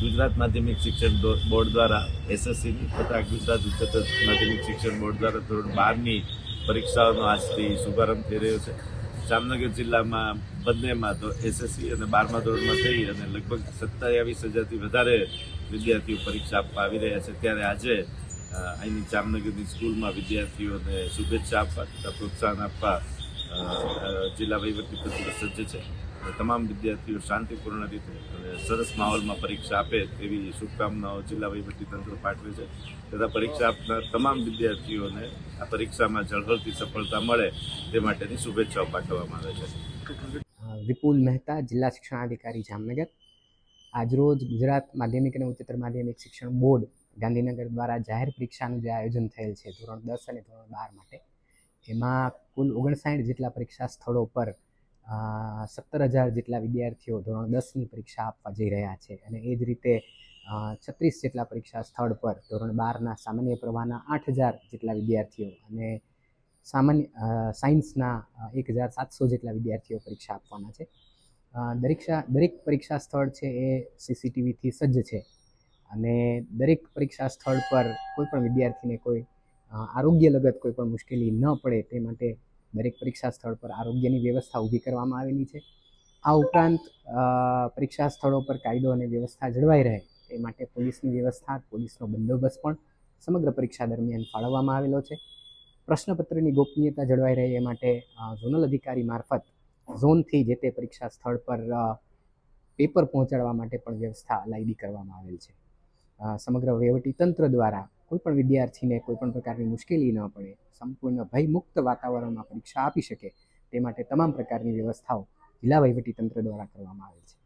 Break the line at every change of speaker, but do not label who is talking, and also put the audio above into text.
ગુજરાત માધ્યમિક શિક્ષણ બોર્ડ દ્વારા એસએસસીની તથા ગુજરાત ઉચ્ચતર માધ્યમિક શિક્ષણ બોર્ડ દ્વારા ધોરણ બારની પરીક્ષાઓનો આજથી શુભારંભ થઈ રહ્યો છે જામનગર જિલ્લામાં બંનેમાં તો એસએસસી અને બારમા ધોરણમાં થઈ અને લગભગ સત્તાવીસ હજારથી વધારે વિદ્યાર્થીઓ પરીક્ષા આપવા આવી રહ્યા છે ત્યારે આજે અહીંની જામનગરની સ્કૂલમાં વિદ્યાર્થીઓને શુભેચ્છા આપવા તથા પ્રોત્સાહન આપવા જિલ્લા વહીવટી તંત્ર સજ્જ છે તમામ વિદ્યાર્થીઓ શાંતિપૂર્ણ રીતે સરસ માહોલમાં પરીક્ષા આપે તેવી શુભકામનાઓ જિલ્લા તંત્ર પાઠવે છે તથા પરીક્ષા આપનાર તમામ વિદ્યાર્થીઓને આ પરીક્ષામાં જળહળતી સફળતા મળે તે માટેની શુભેચ્છાઓ પાઠવવામાં આવે છે વિપુલ મહેતા જિલ્લા શિક્ષણાધિકારી જામનગર આજરોજ ગુજરાત માધ્યમિક અને ઉચ્ચતર માધ્યમિક શિક્ષણ બોર્ડ ગાંધીનગર દ્વારા જાહેર પરીક્ષાનું જે આયોજન થયેલ છે ધોરણ દસ અને ધોરણ બાર માટે એમાં કુલ ઓગણસાઠ જેટલા પરીક્ષા સ્થળો પર સત્તર હજાર જેટલા વિદ્યાર્થીઓ ધોરણ દસની પરીક્ષા આપવા જઈ રહ્યા છે અને એ જ રીતે છત્રીસ જેટલા પરીક્ષા સ્થળ પર ધોરણ બારના સામાન્ય પ્રવાહના આઠ હજાર જેટલા વિદ્યાર્થીઓ અને સામાન્ય સાયન્સના એક હજાર સાતસો જેટલા વિદ્યાર્થીઓ પરીક્ષા આપવાના છે દરેક્ષા દરેક પરીક્ષા સ્થળ છે એ સીસીટીવીથી સજ્જ છે અને દરેક પરીક્ષા સ્થળ પર કોઈપણ વિદ્યાર્થીને કોઈ આરોગ્ય લગત કોઈ પણ મુશ્કેલી ન પડે તે માટે દરેક પરીક્ષા સ્થળ પર આરોગ્યની વ્યવસ્થા ઊભી કરવામાં આવેલી છે આ ઉપરાંત પરીક્ષા સ્થળો પર કાયદો અને વ્યવસ્થા જળવાઈ રહે એ માટે પોલીસની વ્યવસ્થા પોલીસનો બંદોબસ્ત પણ સમગ્ર પરીક્ષા દરમિયાન ફાળવવામાં આવેલો છે પ્રશ્નપત્રની ગોપનીયતા જળવાઈ રહે એ માટે ઝોનલ અધિકારી મારફત ઝોનથી જે તે પરીક્ષા સ્થળ પર પેપર પહોંચાડવા માટે પણ વ્યવસ્થા અલાયદી કરવામાં આવેલ છે સમગ્ર વહીવટી તંત્ર દ્વારા કોઈ પણ વિદ્યાર્થીને કોઈપણ પ્રકારની મુશ્કેલી ન પડે સંપૂર્ણ ભયમુક્ત વાતાવરણમાં પરીક્ષા આપી શકે તે માટે તમામ પ્રકારની વ્યવસ્થાઓ જિલ્લા તંત્ર દ્વારા કરવામાં આવે છે